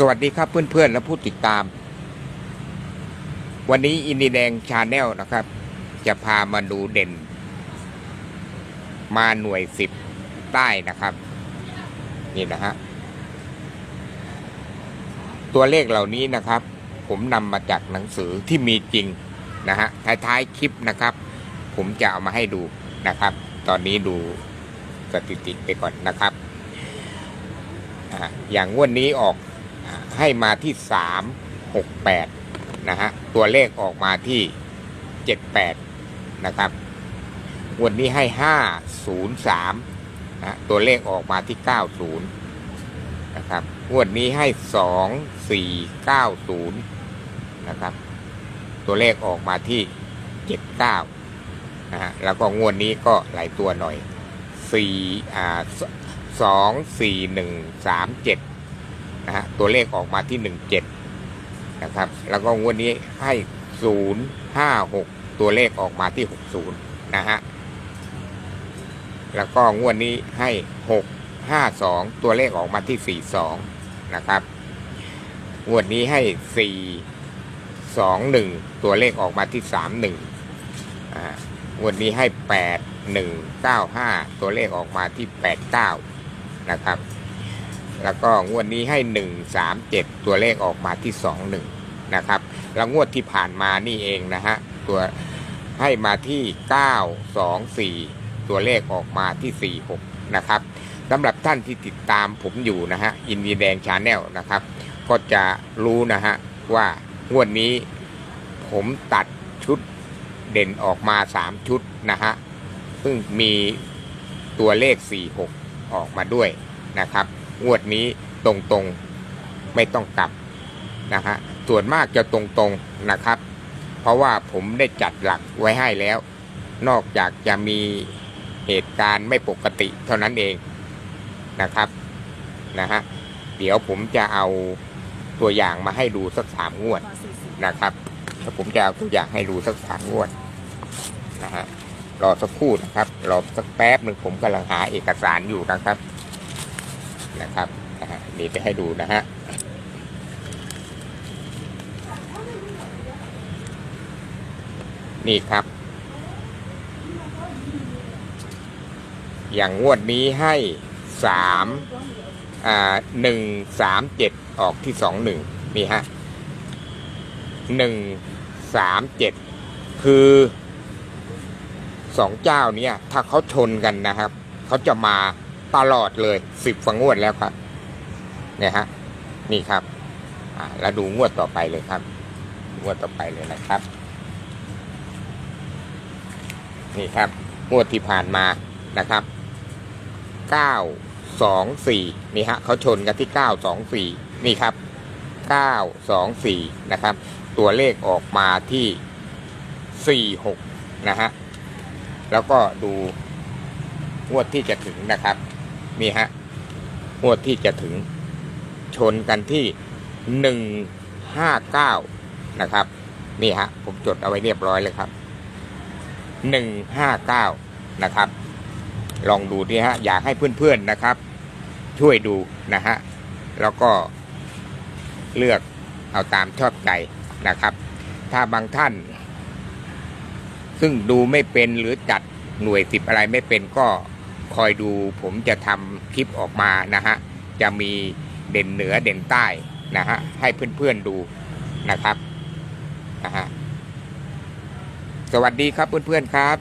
สวัสดีครับเพื่อนๆและผู้ติดตาม วันนี้อินดีแดงชาแนลนะครับ จะพามาดูเด่น มาหน่วยสิบใต้นะครับ นี่นะฮะตัวเลขเหล่านี้นะครับ ผมนำมาจากหนังสือที่มีจริงนะฮะท้ายๆคลิปนะครับ ผมจะเอามาให้ดูนะครับ ตอนนี้ดูสถิติไปก่อนนะครับอย่างงวดนี้ออก ให้มาที่สามหกแปดนะฮะ ตัวเลขออกมาที่เจ็ดแปดนะครับ วันนี้ให้ห้าศูนย์สามนะตัวเลขออกมาที่เก้าศูนย์นะครับงวดนี้ให้สองสี่เก้าศูนย์นะครับ ตัวเลขออกมาที่เจ็ดเก้านะฮะ แล้วก็งวดนี้ก็หลายตัวหน่อยสี่อ่าสองสี่ห นะฮะตัวเลขออกมาที่หนึ่งเจ็ดนะครับ แล้วก็งวดนี้ให้ศูนย์ห้าหกตัวเลขออกมาที่หกศูนย์นะฮะแล้วก็งวดนี้ให้หกห้าสองตัวเลขออกมาที่สี่สองนะครับงวดนี้ให้สี่สองหนึ่งตัวเลขออกมาที่สามหนึ่งงวดนี้ให้แปดหนึ่งเก้าห้าตัวเลขออกมาที่แปดเก้านะครับ แล้วก็งวดนี้ให้หนึ่งสามเจ็ดตัวเลขออกมาที่สองหนึ่งนะครับ แล้วงวดที่ผ่านมานี่เองนะฮะ ตัวให้มาที่เก้าสองสี่ตัวเลขออกมาที่สี่หกนะครับสำหรับท่านที่ติดตามผมอยู่นะฮะอินดีแดงชาแนลนะครับ ก็จะรู้นะฮะว่างวดนี้ผมตัดชุดเด่นออกมาสามชุดนะฮะ ซึ่งมีตัวเลขสี่หกออกมาด้วยนะครับ งวดนี้ตรงๆไม่ต้องกลับนะฮะส่วนมากจะตรงๆนะครับ เพราะว่าผมได้จัดหลักไว้ให้แล้ว นอกจากจะมีเหตุการณ์ไม่ปกติเท่านั้นเองนะครับนะฮะเดี๋ยวผมจะเอาตัวอย่างมาให้ดูสักสามงวดนะครับแล้วผมจะเอาตัวอย่างให้ดูสักสามงวดนะฮะรอสักครู่นะครับ รอสักแป๊บหนึ่งผมกำลังหาเอกสารอยู่นะครับ นะครับนี่ไปให้ดูนะฮะนี่ครับ อย่างงวดนี้ให้สามอ่าหนึ่งสามเจ็ดออกที่สองหนึ่งนี่ฮะหนึ่งสามเจ็ดคือสองเจ้าเนี้ยถ้าเขาชนกันนะครับ เขาจะมา ตลอดเลยสิบฝังงวดแล้วครับ เนี่ยฮะ นี่ครับ อ่าแล้วดูงวดต่อไปเลยครับ งวดต่อไปเลยนะครับ นี่ครับ งวดที่ผ่านมานะครับเก้าสองสี่นี่ฮะเขาชนกันที่เก้าสองสี่นี่ครับเก้าสองสี่นะครับ ตัวเลขออกมาที่สี่หกนะฮะ แล้วก็ดูงวดที่จะถึงนะครับ นี่ฮะงวดที่จะถึงชนกันที่หนึ่งห้าเก้านะครับ นี่ฮะ ผมจดเอาไว้เรียบร้อยเลยครับหนึ่งห้าเก้านะครับ ลองดูดิฮะ อยากให้เพื่อนๆนะครับ ช่วยดูนะฮะ แล้วก็เลือกเอาตามชอบใจนะครับ ถ้าบางท่าน ซึ่งดูไม่เป็นหรือจัดหน่วยสิบอะไรไม่เป็นก็ คอยดูผมจะทำคลิปออกมานะฮะ จะมีเด่นเหนือเด่นใต้นะฮะ ให้เพื่อนๆดูนะครับนะฮะสวัสดีครับเพื่อนๆครับ